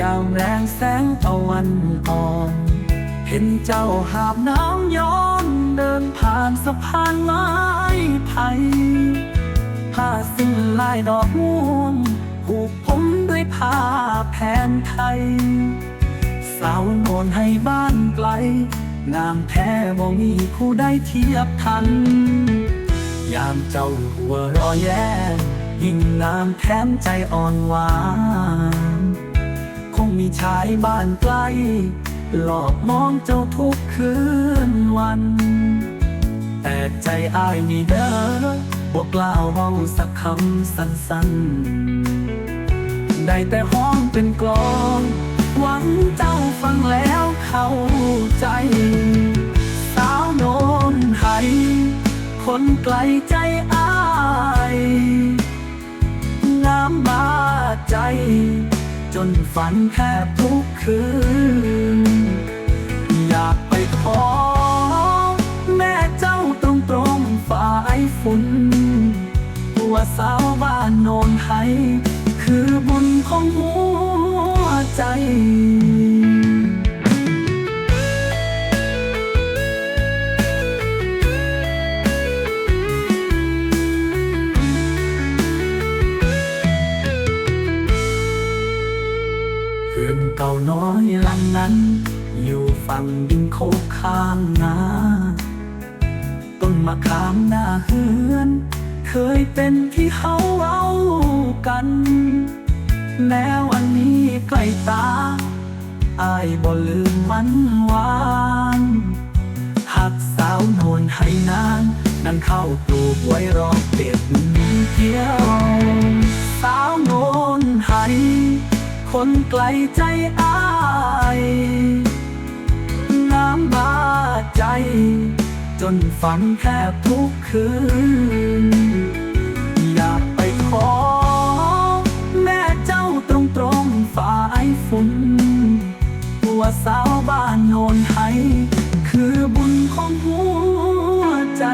ยามแรงแสงตะวันอ่อน เห็นเจ้าหาบน้ำย้อนเดินผ่านสะพานไม้ไผ่ผ้าสิ้นลายดอกม่วงผูกผมด้วยผ้าแผ่นไทย สาวโนนให้บ้านไกล งามแท้บ่มีผู้ใดเทียบทัน ยามเจ้าหัวรอแย่ยิ่งงามแถมใจอ่อนหวาน ชายบ้านไกล หลอกมองเจ้าทุกคืนวัน แต่ใจอ้ายนี่เด้อบอกกล่าวเว้าสักคำสั้นๆ ได้แต่ห้องเป็นกลอง หวังเจ้าฟังแล้วเข้าใจ สาวโนนไทยคนไกลใจอ้ายงามบาดใจ จนฝันแทบทุกคืน อยากไปขอ แม่เจ้าตรงตรงๆฝ่ายฝุ่นว่าสาวบ้านนน เพื่อนเก่าน้อยลังนั้น อยู่ฝั่งดินโคกข้างนาต้นมะขามหน้าเฮือน เคยเป็นที่เขาเอากัน แล้วอันนี้ใกล้ตาอายบ่ลืมมันวานหักสาวโนนให้นางนั่นเข้าปลูกไว้รอเด็ดเกี่ยว สาวโนนให้ คนไกลใจอายน้ำบาดใจ จนฝันแทบทุกคืน อยากไปขอ แม่เจ้าตรงตรงฝ่ายฝุ่นว่าสาวบ้านโนนไทยคือบุญของหัวใจ